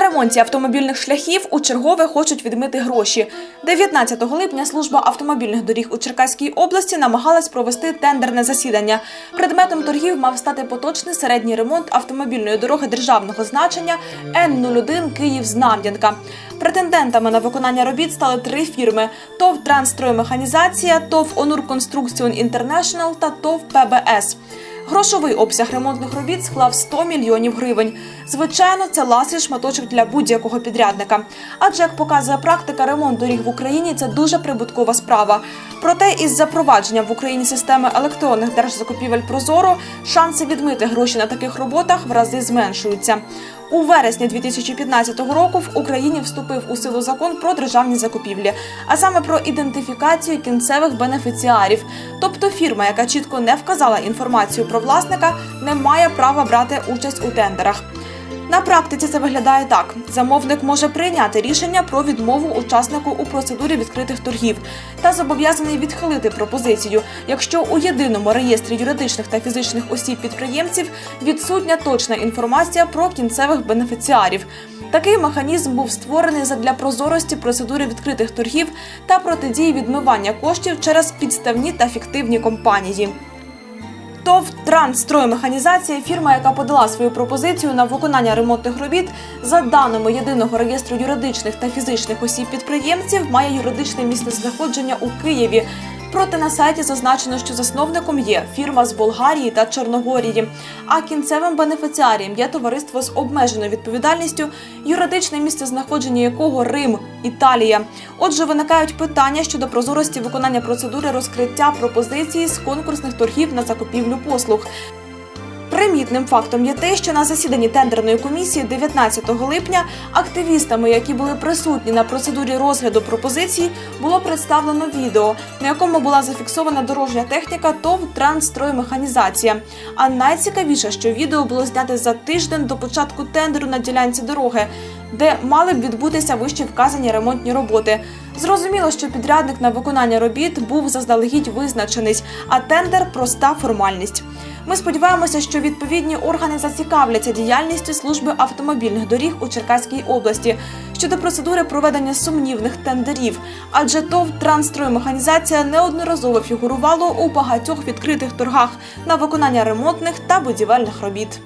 ремонті автомобільних шляхів у чергове хочуть відмити гроші. 19 липня служба автомобільних доріг у Черкаській області намагалась провести тендерне засідання. Предметом торгів мав стати поточний середній ремонт автомобільної дороги державного значення Н-01 Київ-Знам'янка. Претендентами на виконання робіт стали три фірми: ТОВ «Трансстроймеханізація», ТОВ «Онур Конструкціон Інтернешнл» та ТОВ «ПБС». Грошовий обсяг ремонтних робіт склав 100 мільйонів гривень. Звичайно, це ласий шматочок для будь-якого підрядника. Адже, як показує практика, ремонт доріг в Україні це дуже прибуткова справа. Проте із запровадженням в Україні системи електронних держзакупівель Прозоро шанси відмити гроші на таких роботах в рази зменшуються. У вересні 2015 року в Україні вступив у силу закон про державні закупівлі, а саме про ідентифікацію кінцевих бенефіціарів. Тобто фірма, яка чітко не вказала інформацію про власника, не має права брати участь у тендерах. На практиці це виглядає так: замовник може прийняти рішення про відмову учаснику у процедурі відкритих торгів та зобов'язаний відхилити пропозицію, якщо у єдиному реєстрі юридичних та фізичних осіб підприємців відсутня точна інформація про кінцевих бенефіціарів. Такий механізм був створений задля прозорості процедури відкритих торгів та протидії відмивання коштів через підставні та фіктивні компанії. ТОВ «Трансстроймеханізація» – фірма, яка подала свою пропозицію на виконання ремонтних робіт за даними єдиного реєстру юридичних та фізичних осіб підприємців, має юридичне місце знаходження у Києві. Проте на сайті зазначено, що засновником є фірма з Болгарії та Чорногорії, а кінцевим бенефіціарієм є товариство з обмеженою відповідальністю, юридичне місце знаходження якого Рим, Італія. Отже, виникають питання щодо прозорості виконання процедури розкриття пропозиції з конкурсних торгів на закупівлю послуг. Примітним фактом є те, що на засіданні тендерної комісії 19 липня активістами, які були присутні на процедурі розгляду пропозицій, було представлено відео, на якому була зафіксована дорожня техніка ТОВ «Трансстроймеханізація». А найцікавіше, що відео було знято за тиждень до початку тендеру на ділянці дороги, де мали б відбутися вище вказані ремонтні роботи. Зрозуміло, що підрядник на виконання робіт був заздалегідь визначений, а тендер проста формальність. Ми сподіваємося, що відповідні органи зацікавляться діяльністю служби автомобільних доріг у Черкаській області щодо процедури проведення сумнівних тендерів, адже ТОВ «Трансстроймеханізація» неодноразово фігурувало у багатьох відкритих торгах на виконання ремонтних та будівельних робіт.